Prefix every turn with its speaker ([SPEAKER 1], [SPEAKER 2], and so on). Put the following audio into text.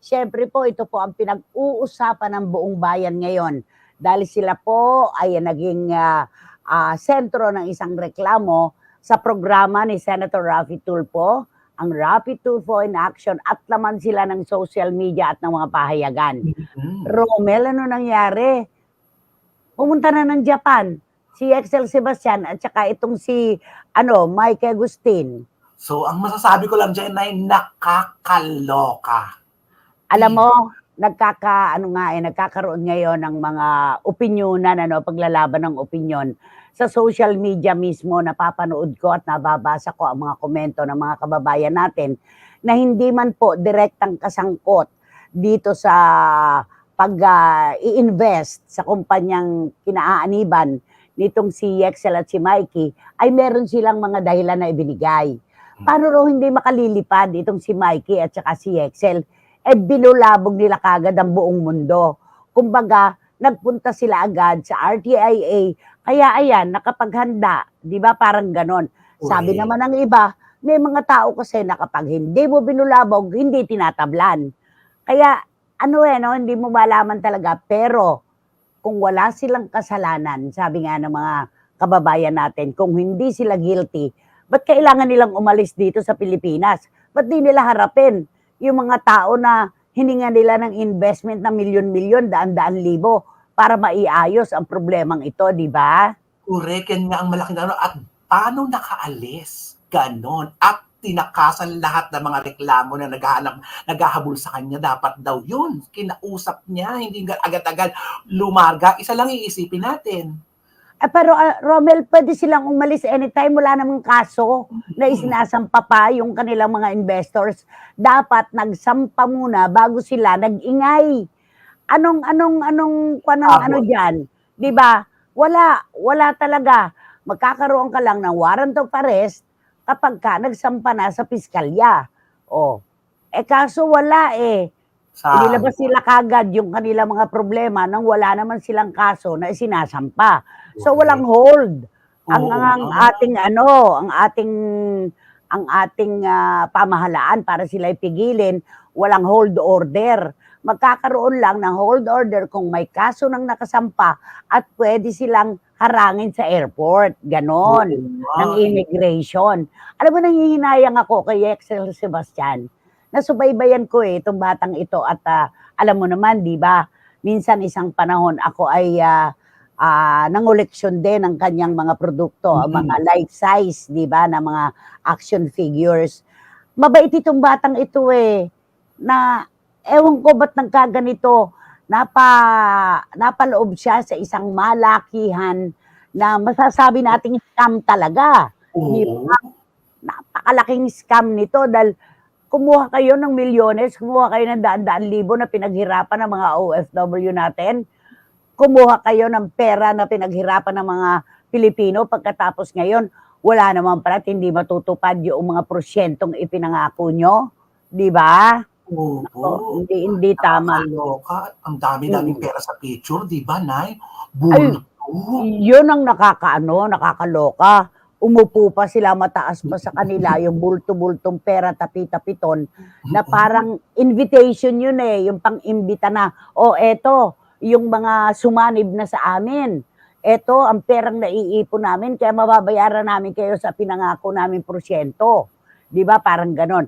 [SPEAKER 1] Siyempre po, ito po ang pinag-uusapan ng buong bayan ngayon. Dahil sila po ay naging ah, ah, sentro ng isang reklamo sa programa ni Senator Raffy Tulfo, ang Raffy Tulfo in Action at laman sila ng social media at ng mga pahayagan.
[SPEAKER 2] Mm.
[SPEAKER 1] Romel, ano nangyari? Pumunta na ng Japan si Excel Sebastian at saka itong si ano Mike Agustin.
[SPEAKER 2] So, ang masasabi ko lang dyan ay nakakaloka.
[SPEAKER 1] Alam mo, nagkaka ano nga eh nagkakaroon ngayon ng mga opinyonan ano paglalaban ng opinyon sa social media mismo napapanood ko at nababasa ko ang mga komento ng mga kababayan natin na hindi man po direktang kasangkot dito sa pag ah, i-invest sa kumpanyang kinaaaniban nitong si Yexel at si Mikey ay meron silang mga dahilan na ibinigay. Paano raw hindi makalilipad itong si Mikey at saka si Yexel? Eh binulabog nila kagad ang buong mundo. Kumbaga, nagpunta sila agad sa RTIA. Kaya ayan, nakapaghanda. Di ba? Parang ganon. Sabi naman ng iba, may mga tao kasi na kapag hindi mo binulabog, hindi tinatablan. Kaya, ano eh, no, hindi mo malaman talaga. Pero, kung wala silang kasalanan, sabi nga ng mga kababayan natin, kung hindi sila guilty, ba't kailangan nilang umalis dito sa Pilipinas? Ba't di nila harapin yung mga tao na hininga nila ng investment na milyon-milyon, daan-daan libo para maiayos ang problemang ito, di ba?
[SPEAKER 2] Correct, yan nga ang malaking ano. At paano nakaalis? Ganon. At tinakasan lahat ng mga reklamo na naghahanap, naghahabol sa kanya. Dapat daw yun. Kinausap niya, hindi agad-agad lumarga. Isa lang iisipin natin.
[SPEAKER 1] Eh, pero ah, Romel, pwede silang umalis anytime, wala namang kaso na isinasampa pa yung kanilang mga investors. Dapat nagsampa muna bago sila nag-ingay. Anong, anong, anong, anong,
[SPEAKER 2] Tama.
[SPEAKER 1] ano dyan? Ba? Wala, wala talaga. Magkakaroon ka lang ng warrant of arrest kapag ka nagsampa na sa piskalya. O, eh kaso wala eh.
[SPEAKER 2] Sa,
[SPEAKER 1] Inilabas nila kagad yung kanilang mga problema nang wala naman silang kaso na isinasampa. So walang hold. Ang,
[SPEAKER 2] Oo.
[SPEAKER 1] ang ating ano, ang ating ang ating ah, pamahalaan para sila ipigilin, walang hold order. Magkakaroon lang ng hold order kung may kaso ng nakasampa at pwede silang harangin sa airport. Ganon ng immigration. Alam mo, nangihinayang ako kay Excel Sebastian. Nasubaybayan ko eh, itong batang ito. At ah, alam mo naman, di ba, minsan isang panahon ako ay ah, ah, nangoleksyon din ng kanyang mga produkto,
[SPEAKER 2] Mhm.
[SPEAKER 1] mga life size, di ba, na mga action figures. Mabait itong batang ito eh, na ewan ko ba't nagkaganito, napa, napaloob siya sa isang malakihan na masasabi nating scam talaga ba? napakalaking scam nito dahil kumuha kayo ng milyones, kumuha kayo ng daan-daan libo na pinaghirapan ng mga OFW natin, kumuha kayo ng pera na pinaghirapan ng mga Pilipino pagkatapos ngayon, wala naman pala hindi matutupad yung mga porsyentong ipinangako nyo. Di ba?
[SPEAKER 2] Oo.
[SPEAKER 1] O, hindi, hindi tama.
[SPEAKER 2] Nakakaloka. Ang dami-daming
[SPEAKER 1] Mm.
[SPEAKER 2] pera sa picture, di ba, Nay? Bulto.
[SPEAKER 1] Yun ang nakakaano, nakakaloka. Umupo pa sila mataas pa sa kanila yung bulto-bultong pera tapi-tapiton na parang invitation yun eh, yung pang-imbita na, o eto, yung mga sumanib na sa amin. Eto, ang perang naiipon namin, kaya mababayaran namin kayo sa pinangako namin porsyento. Di ba? Parang ganon.